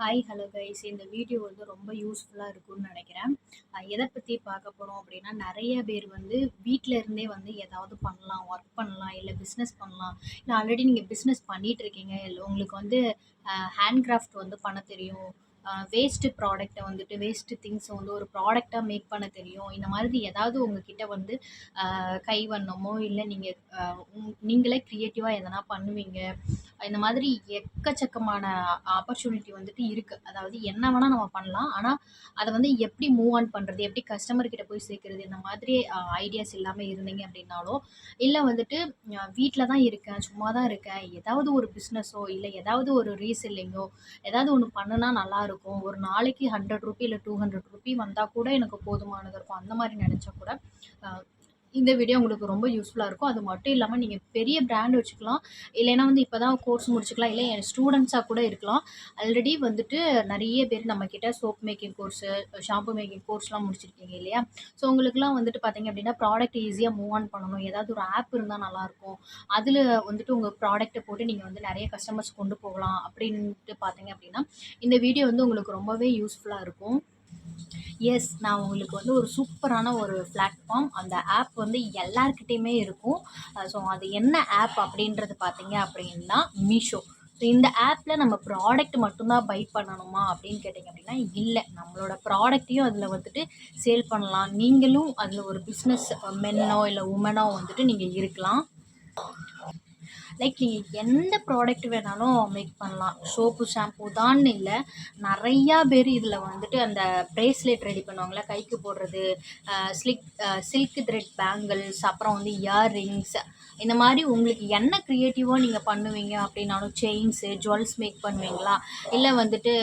Hi hello guys இந்த video வந்து ரொம்ப யூஸ்ஃபுல்லாக இருக்கும்னு நினைக்கிறேன். எதை பற்றி பார்க்க போகிறோம் அப்படின்னா நிறைய பேர் வந்து வீட்டில் இருந்தே வந்து ஏதாவது பண்ணலாம் ஒர்க் பண்ணலாம் இல்லை பிஸ்னஸ் பண்ணலாம். இல்லை ஆல்ரெடி நீங்கள் பிஸ்னஸ் பண்ணிகிட்ருக்கீங்க இருக்கீங்க. இல்லை உங்களுக்கு வந்து ஹேண்ட் கிராஃப்ட் வந்து பண்ண தெரியும். வேஸ்ட்டு ப்ராடக்ட்டை வந்துட்டு வேஸ்ட்டு திங்ஸை வந்து ஒரு ப்ராடக்டாக மேக் பண்ண தெரியும். இந்த மாதிரி ஏதாவது உங்ககிட்ட வந்து கைவண்ணமோ இல்லை நீங்கள் நீங்களே க்ரியேட்டிவாக எதனா பண்ணுவீங்க. இந்த மாதிரி எக்கச்சக்கமான ஆப்பர்ச்சுனிட்டி வந்துட்டு இருக்குது அதாவது என்ன வேணால் நம்ம பண்ணலாம். ஆனால் அதை வந்து எப்படி மூவ் ஆன் பண்ணுறது எப்படி கஸ்டமர்கிட்ட போய் சேர்க்குறது இந்த மாதிரி ஐடியாஸ் இல்லாமல் இருந்தீங்க அப்படின்னாலோ இல்லை வந்துட்டு வீட்டில் தான் இருக்கேன் சும்மா தான் இருக்கேன். ஏதாவது ஒரு பிஸ்னஸோ இல்லை ஏதாவது ஒரு ரீசெல்லிங்கோ ஏதாவது ஒன்று பண்ணுனா நல்லா இருக்கும். ஒரு நாளைக்கு ஹண்ட்ரட் ருபி இல்லை டூ ஹண்ட்ரட் ருபி வந்தால் கூட எனக்கு போதுமானது இருக்கும். அந்த மாதிரி நினச்சா கூட இந்த வீடியோ உங்களுக்கு ரொம்ப யூஸ்ஃபுல்லாக இருக்கும். அது மட்டும் இல்லாமல் நீங்கள் பெரிய பிராண்ட் வச்சுக்கலாம். இல்லைன்னா வந்து இப்போ தான் கோர்ஸ் முடிச்சுக்கலாம். இல்லை என் ஸ்டூடெண்ட்ஸாக கூட இருக்கலாம். ஆல்ரெடி வந்துட்டு நிறைய பேர் நம்மக்கிட்ட soap making course shampoo making கோர்ஸ்லாம் முடிச்சிருக்கீங்க இல்லையா? ஸோ உங்களுக்குலாம் வந்துட்டு பார்த்தீங்க அப்படின்னா ப்ராடக்ட் ஈஸியாக மூவ் ஆன் பண்ணணும். ஏதாவது ஒரு ஆப் இருந்தால் நல்லாயிருக்கும் அதில் வந்துட்டு உங்கள் ப்ராடக்ட்டை போட்டு நீங்கள் வந்து நிறைய கஸ்டமர்ஸ் கொண்டு போகலாம் அப்படின்ட்டு பார்த்தீங்க அப்படின்னா இந்த வீடியோ வந்து உங்களுக்கு ரொம்பவே யூஸ்ஃபுல்லாக இருக்கும். எஸ் நான் உங்களுக்கு வந்து ஒரு சூப்பரான ஒரு பிளாட்ஃபார்ம் அந்த ஆப் வந்து எல்லாருக்கிட்டேயுமே இருக்கும். ஸோ அது என்ன ஆப் அப்படின்றது பார்த்தீங்க அப்படின்னா மீஷோ ஸோ இந்த ஆப்பில் நம்ம ப்ராடக்ட் மட்டும்தான் பை பண்ணணுமா அப்படின்னு கேட்டிங்க அப்படின்னா இல்லை. நம்மளோட ப்ராடக்ட்டையும் அதில் வந்துட்டு சேல் பண்ணலாம். நீங்களும் அதில் ஒரு பிஸ்னஸ் மென்னோ இல்லை உமனோ வந்துட்டு நீங்கள் இருக்கலாம். லைக் நீங்கள் எந்த ப்ராடக்ட் வேணாலும் மேக் பண்ணலாம். சோப்பு ஷாம்பு தான் இல்லை. நிறையா பேர் இதில் வந்துட்டு அந்த ப்ரேஸ்லெட் ரெடி பண்ணுவாங்கள்ல கைக்கு போடுறது ஸ்லிக் சில்க் த்ரெட் பேங்கிள்ஸ் அப்புறம் வந்து இயர் ரிங்ஸ் இந்த மாதிரி உங்களுக்கு என்ன க்ரியேட்டிவாக நீங்கள் பண்ணுவீங்க அப்படின்னாலும் செயின்ஸு ஜுவல்ஸ் மேக் பண்ணுவீங்களா? இல்லை வந்துட்டு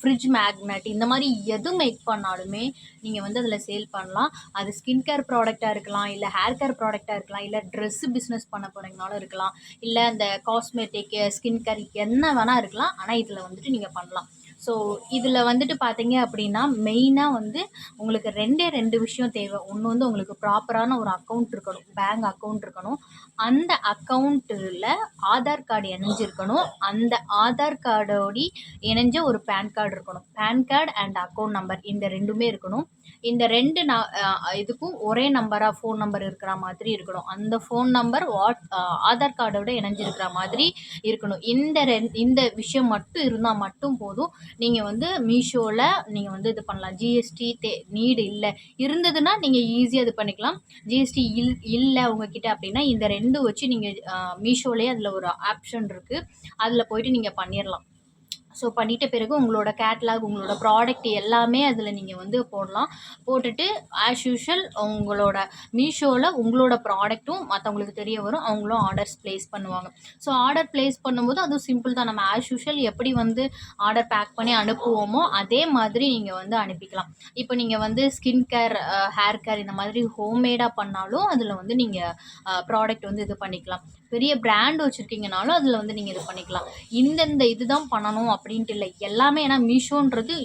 ஃப்ரிட்ஜ் மேக்னெட் இந்த மாதிரி எது மேக் பண்ணாலுமே நீங்கள் வந்து அதில் சேல் பண்ணலாம். அது ஸ்கின் கேர் ப்ராடக்டாக இருக்கலாம் இல்லை ஹேர் கேர் ப்ராடக்டாக இருக்கலாம் இல்லை ட்ரெஸ்ஸு பிஸ்னஸ் பண்ண போகிறீங்கனாலும் இருக்கலாம். இல்லை இந்த காஸ்மெட்டிக் ஸ்கின் கேர் என்ன வேணால் இருக்கலாம் ஆனால் இதில் வந்துட்டு நீங்கள் பண்ணலாம். ஸோ இதில் வந்துட்டு பார்த்தீங்க அப்படின்னா மெயினாக வந்து உங்களுக்கு ரெண்டே ரெண்டு விஷயம் தேவை. ஒன்று வந்து உங்களுக்கு ப்ராப்பரான ஒரு அக்கௌண்ட் இருக்கணும் பேங்க் அக்கௌண்ட் இருக்கணும். அந்த அக்கௌண்ட்டில் ஆதார் கார்டு இணைஞ்சிருக்கணும். அந்த ஆதார் கார்டோடி இணைஞ்ச ஒரு பேன் கார்டு இருக்கணும். PAN card and account number இந்த ரெண்டுமே இருக்கணும். இந்த ரெண்டு ந இதுக்கும் ஒரே நம்பராக ஃபோன் நம்பர் இருக்கிற மாதிரி இருக்கணும். அந்த ஃபோன் நம்பர் வாட் ஆதார் கார்டோட இணைஞ்சிருக்கிற மாதிரி இருக்கணும். இந்த ரெண் இந்த விஷயம் மட்டும் இருந்தால் மட்டும் போதும். நீங்கள் வந்து மீஷோவில் நீங்கள் வந்து இது பண்ணலாம். ஜிஎஸ்டி தே நீடு இல்லை. இருந்ததுன்னா நீங்கள் ஈஸியாக இது பண்ணிக்கலாம். ஜிஎஸ்டி இல் இல்லை உங்ககிட்ட அப்படின்னா இந்த ரெண்டும் வச்சு நீங்கள் மீஷோலேயே அதில் ஒரு ஆப்ஷன் இருக்குது அதில் போயிட்டு நீங்கள் பண்ணிடலாம் ஸோ பண்ணிட்ட பிறகு உங்களோட கேட்லாக் உங்களோட ப்ராடக்ட் எல்லாமே அதில் நீங்கள் வந்து போடலாம். போட்டுட்டு ஆஸ் யூஷுவல் உங்களோட மீஷோவில் உங்களோட ப்ராடக்ட்டும் மற்றவங்களுக்கு தெரிய வரும். அவங்களும் ஆர்டர்ஸ் ப்ளேஸ் பண்ணுவாங்க. ஸோ ஆர்டர் ப்ளேஸ் பண்ணும்போது அதுவும் சிம்பிள் தான். நம்ம ஆஸ் யூஷுவல் எப்படி வந்து ஆர்டர் பேக் பண்ணி அனுப்புவோமோ அதே மாதிரி நீங்கள் வந்து அனுப்பிக்கலாம். இப்போ நீங்கள் வந்து ஸ்கின் கேர் ஹேர் கேர் இந்த மாதிரி ஹோம்மேடாக பண்ணாலும் அதில் வந்து நீங்கள் ப்ராடக்ட் வந்து இது பண்ணிக்கலாம். பெரிய பிராண்ட் வச்சுருக்கீங்கனாலும் அதில் வந்து நீங்கள் இது பண்ணிக்கலாம். இந்தந்த இதுதான் பண்ணணும் அப்படின்ட்டு இல்லை. எல்லாமே ஏன்னா மீஷோன்றது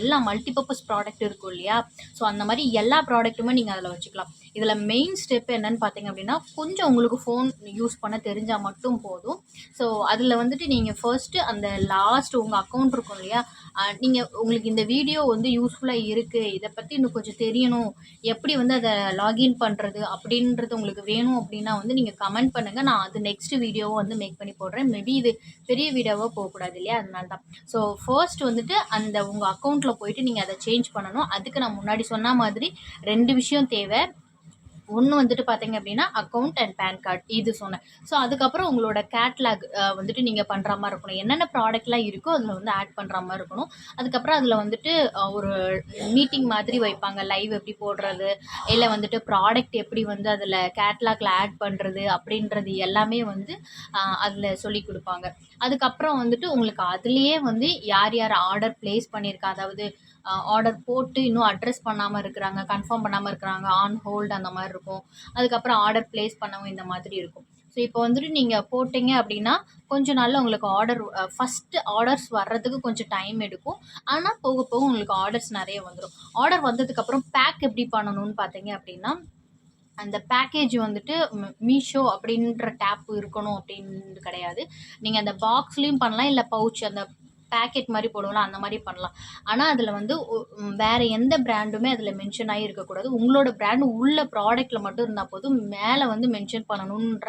எல்லா மல்டிபர்பஸ் ப்ராடக்ட் இருக்கும் இல்லையா? ஸோ அந்த மாதிரி எல்லா ப்ராடக்ட்டுமே நீங்கள் அதில் வச்சுக்கலாம். இதில் மெயின் ஸ்டெப் என்னன்னு பார்த்தீங்க அப்படின்னா கொஞ்சம் உங்களுக்கு ஃபோன் யூஸ் பண்ண தெரிஞ்சால் மட்டும் போதும். ஸோ அதில் வந்துட்டு நீங்கள் ஃபர்ஸ்ட்டு அந்த லாஸ்ட் உங்கள் அக்கௌண்ட் இருக்கும் இல்லையா? நீங்கள் உங்களுக்கு இந்த வீடியோ வந்து யூஸ்ஃபுல்லாக இருக்குது இதை பற்றி இன்னும் கொஞ்சம் தெரியணும். எப்படி வந்து அதை லாகின் பண்ணுறது அப்படின்றது உங்களுக்கு வேணும் அப்படின்னா வந்து நீங்கள் கமெண்ட் பண்ணுங்கள் நான் அது நெக்ஸ்ட் வீடியோவும் வந்து மேக் பண்ணி போடுறேன். மேபி இது பெரிய வீடியோவாக போகக்கூடாது இல்லையா? அதனால தான் ஸோ ஃபர்ஸ்ட் வந்துட்டு அந்த உங்கள் அக்கௌண்ட்டில் போயிட்டு நீங்கள் அதை சேஞ்ச் பண்ணணும். அதுக்கு நான் முன்னாடி சொன்ன மாதிரி ரெண்டு விஷயம் தேவை. ஒன்று வந்துட்டு பார்த்தீங்க அப்படின்னா அக்கௌண்ட் அண்ட் பேன் கார்டு இது சொன்னேன். ஸோ அதுக்கப்புறம் உங்களோட கேட்லாக் வந்துட்டு நீங்கள் பண்ணுற மாதிரி இருக்கணும். என்னென்ன ப்ராடக்ட்லாம் இருக்கோ அதில் வந்து ஆட் பண்ணுற மாதிரி இருக்கணும். அதுக்கப்புறம் அதில் வந்துட்டு ஒரு மீட்டிங் மாதிரி வைப்பாங்க. லைவ் எப்படி போடுறது இல்லை வந்துட்டு ப்ராடக்ட் எப்படி வந்து அதில் கேட்லாகில் ஆட் பண்ணுறது அப்படின்றது எல்லாமே வந்து அதில் சொல்லி கொடுப்பாங்க. அதுக்கப்புறம் வந்துட்டு உங்களுக்கு அதுலேயே வந்து யார் யார் ஆர்டர் ப்ளேஸ் பண்ணியிருக்கா அதாவது ஆர்டர் போட்டு இன்னும் அட்ரஸ் பண்ணாமல் இருக்கிறாங்க கன்ஃபார்ம் பண்ணாமல் இருக்கிறாங்க ஆன் ஹோல்டு அந்த மாதிரி இருக்கும். அதுக்கப்புறம் ஆர்டர் ப்ளேஸ் பண்ணவும் இந்த மாதிரி இருக்கும். ஸோ இப்போ வந்துட்டு நீங்கள் போட்டிங்க அப்படின்னா கொஞ்சம் நாளில் உங்களுக்கு ஆர்டர் ஃபஸ்ட்டு ஆர்டர்ஸ் வர்றதுக்கு கொஞ்சம் டைம் எடுக்கும். ஆனால் போக போக உங்களுக்கு ஆர்டர்ஸ் நிறைய வந்துடும் ஆர்டர் வந்ததுக்கப்புறம் பேக் எப்படி பண்ணணும்னு பார்த்தீங்க அப்படின்னா அந்த பேக்கேஜ் வந்துட்டு மீஷோ அப்படின்ற டேப் இருக்கணும் அப்படின்னு கிடையாது. நீங்கள் அந்த பாக்ஸ்லேயும் பண்ணலாம் இல்லை பவுச் அந்த பேக்கெட் மாதிரி போடுவோம்ல அந்த மாதிரி பண்ணலாம். ஆனால் அதில் வந்து வேறு எந்த பிராண்டுமே அதில் மென்ஷன் ஆகி இருக்கக்கூடாது. உங்களோட பிராண்ட் உள்ள ப்ராடக்ட்டில் மட்டும் இருந்தால் போதும் மேலே வந்து மென்ஷன் பண்ணணுன்ற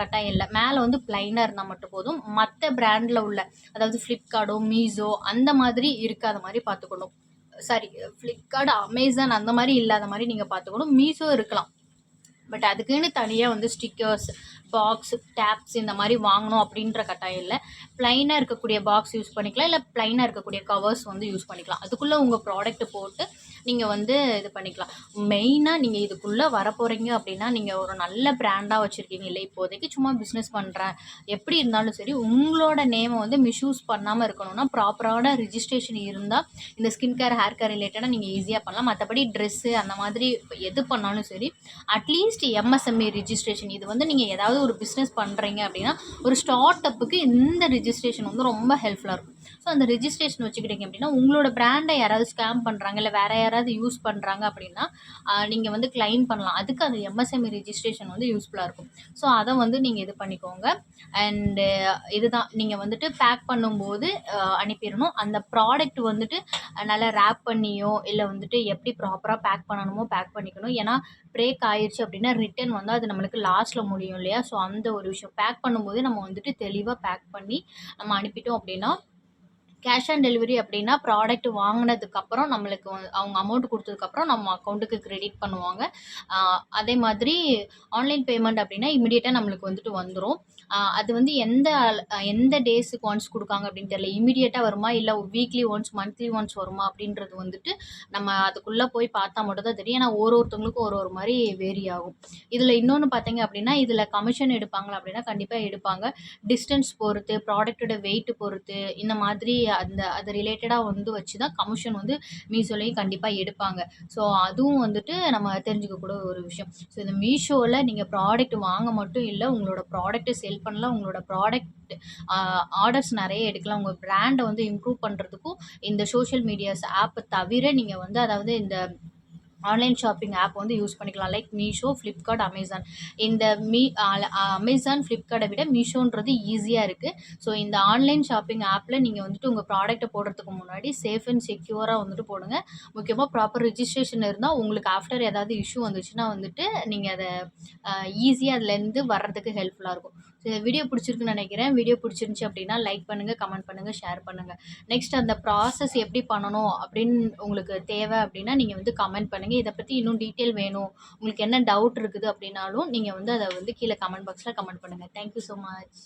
கட்டாயம் இல்லை. மேலே வந்து பிளைனாக இருந்தால் மட்டும் போதும். மற்ற பிராண்டில் உள்ள அதாவது ஃப்ளிப்கார்ட்டோ மீஸோ அந்த மாதிரி இருக்காத மாதிரி பார்த்துக்கணும். சாரி ஃப்ளிப்கார்ட் அமேசான் அந்த மாதிரி இல்லாத மாதிரி நீங்கள் பார்த்துக்கணும். மீஷோ இருக்கலாம். பட் அதுக்குன்னு தனியாக வந்து ஸ்டிக்கர்ஸ் பாக்ஸ் டேப்ஸ் இந்த மாதிரி வாங்கணும் அப்படின்ற கட்டாயம் இல்லை. ப்ளைனாக இருக்கக்கூடிய பாக்ஸ் யூஸ் பண்ணிக்கலாம். இல்லை ப்ளைனாக இருக்கக்கூடிய கவர்ஸ் வந்து யூஸ் பண்ணிக்கலாம். அதுக்குள்ளே உங்கள் ப்ராடக்ட் போட்டு நீங்கள் வந்து இது பண்ணிக்கலாம். மெயினாக நீங்கள் இதுக்குள்ளே வர போகிறீங்க அப்படின்னா நீங்கள் ஒரு நல்ல ப்ராண்டாக வச்சுருக்கீங்க. இல்லை இப்போதைக்கு சும்மா பிஸ்னஸ் பண்ணுறேன் எப்படி இருந்தாலும் சரி உங்களோட நேமை வந்து மிஸ்யூஸ் பண்ணாமல் இருக்கணும்னா ப்ராப்பரான ரிஜிஸ்ட்ரேஷன் இருந்தால் இந்த ஸ்கின் கேர் ஹேர் கேர் ரிலேட்டடாக நீங்கள் ஈஸியாக பண்ணலாம். மற்றபடி ட்ரெஸ்ஸு அந்த மாதிரி எது பண்ணாலும் சரி அட்லீஸ்ட் எம்எஸ்எம்இ ரிஜிஸ்ட்ரேஷன் இது வந்து நீங்கள் ஏதாவது ஒரு பிஸ்னஸ் பண்ணுறீங்க அப்படின்னா ஒரு ஸ்டார்ட் அப்புக்கு இந்த ரிஜிஸ்ட்ரேஷன் வந்து ரொம்ப ஹெல்ப்ஃபுல்லாக இருக்கும். ஸோ அந்த ரிஜிஸ்ட்ரேஷன் வச்சுக்கிட்டீங்க அப்படின்னா உங்களோட பிராண்டை யாராவது ஸ்கேம் பண்ணுறாங்க இல்லை வேறு யாராவது யூஸ் பண்ணுறாங்க அப்படின்னா நீங்கள் வந்து கிளைம் பண்ணலாம். அதுக்கு அந்த எம்எஸ்எம்இ ரிஜிஸ்ட்ரேஷன் வந்து யூஸ்ஃபுல்லாக இருக்கும். ஸோ அதை வந்து நீங்கள் இது பண்ணிக்கோங்க. அண்டு இதுதான். நீங்கள் வந்துட்டு பேக் பண்ணும்போது அனுப்பிடணும். அந்த ப்ராடக்ட் வந்துட்டு நல்லா ரேப் பண்ணியோ இல்லை வந்துட்டு எப்படி ப்ராப்பராக பேக் பண்ணணுமோ பேக் பண்ணிக்கணும். ஏன்னா பிரேக் ஆயிடுச்சு அப்படின்னா ரிட்டன் வந்து அது நம்மளுக்கு லாஸ்ட்டில் முடியும் இல்லையா? ஸோ அந்த ஒரு விஷயம் பேக் பண்ணும்போது நம்ம வந்துட்டு தெளிவாக பேக் பண்ணி நம்ம அனுப்பிட்டோம் அப்படின்னா கேஷ் ஆன் டெலிவரி அப்படின்னா ப்ராடக்ட் வாங்கினதுக்கப்புறம் நம்மளுக்கு அவங்க அமௌண்ட் கொடுத்ததுக்கப்புறம் நம்ம அக்கௌண்ட்டுக்கு கிரெடிட் பண்ணுவாங்க. அதே மாதிரி ஆன்லைன் பேமெண்ட் அப்படின்னா இமிடியேட்டாக நம்மளுக்கு வந்துட்டு வந்துடும் அது வந்து எந்த எந்த டேஸுக்கு ஒன்ஸ் கொடுக்காங்க அப்படின்னு தெரியல. இமிடியேட்டாக வருமா இல்லை வீக்லி ஒன்ஸ் மந்த்லி ஒன்ஸ் வருமா அப்படின்றது வந்துட்டு நம்ம அதுக்குள்ளே போய் பார்த்தா மட்டும் தான் தெரியும். ஏன்னா ஒரு ஒருத்தவங்களுக்கும் ஒரு ஒரு மாதிரி வேரி ஆகும். இதில் இன்னொன்று பார்த்தீங்க அப்படின்னா இதில் கமிஷன் எடுப்பாங்களா அப்படின்னா கண்டிப்பாக எடுப்பாங்க. டிஸ்டன்ஸ் பொறுத்து ப்ராடக்ட்டோட வெயிட் பொறுத்து இந்த மாதிரி அந்த அது ரிலேட்டடாக வந்து வச்சு தான் கமிஷன் வந்து மீஷோலையும் கண்டிப்பாக எடுப்பாங்க. ஸோ அதுவும் வந்துட்டு நம்ம தெரிஞ்சுக்கக்கூட ஒரு விஷயம். ஸோ இந்த மீஷோவில் நீங்கள் ப்ராடக்ட் வாங்க மட்டும் இல்லை உங்களோட ப்ராடக்ட்டை செல் பண்ணலாம் உங்களோட ப்ராடக்ட் ஆர்டர்ஸ் நிறைய எடுக்கலாம். உங்கள் ப்ராண்டை வந்து இம்ப்ரூவ் பண்ணுறதுக்கும் இந்த சோஷியல் மீடியாஸ் ஆப்பை தவிர நீங்கள் வந்து அதாவது இந்த ஆன்லைன் ஷாப்பிங் ஆப் வந்து யூஸ் பண்ணிக்கலாம். லைக் மீஷோ ஃப்ளிப்கார்ட் அமேசான் இந்த மீ அமேசான் ஃப்ளிப்கார்ட்டை விட மீஷோன்றது ஈஸியாக இருக்குது ஸோ இந்த ஆன்லைன் ஷாப்பிங் ஆப்பில் நீங்கள் வந்துட்டு உங்கள் ப்ராடக்ட்டை போடுறதுக்கு முன்னாடி சேஃப் அண்ட் செக்யூராக வந்துட்டு போடுங்க. முக்கியமாக ப்ராப்பர் ரிஜிஸ்ட்ரேஷன் இருந்தால் உங்களுக்கு ஆஃப்டர் ஏதாவது இஷ்யூ வந்துச்சுன்னா வந்துட்டு நீங்கள் அதை ஈஸியாக அதுலேருந்து வர்றதுக்கு ஹெல்ப்ஃபுல்லாக இருக்கும். வீடியோ பிடிச்சிருக்குன்னு நினைக்கிறேன். வீடியோ பிடிச்சிருந்துச்சி அப்படின்னா லைக் பண்ணுங்கள் கமெண்ட் பண்ணுங்கள் ஷேர் பண்ணுங்கள் நெக்ஸ்ட் அந்த ப்ராசஸ் எப்படி பண்ணணும் அப்படின்னு உங்களுக்கு தேவை அப்படின்னா நீங்கள் வந்து கமெண்ட் பண்ணுங்கள் இதை பற்றி இன்னும் டீட்டெயில் வேணும். உங்களுக்கு என்ன டவுட் இருக்குது அப்படின்னாலும் நீங்கள் வந்து அதை வந்து கீழே கமெண்ட் பாக்ஸில் கமெண்ட் பண்ணுங்கள் தேங்க்யூ ஸோ மச்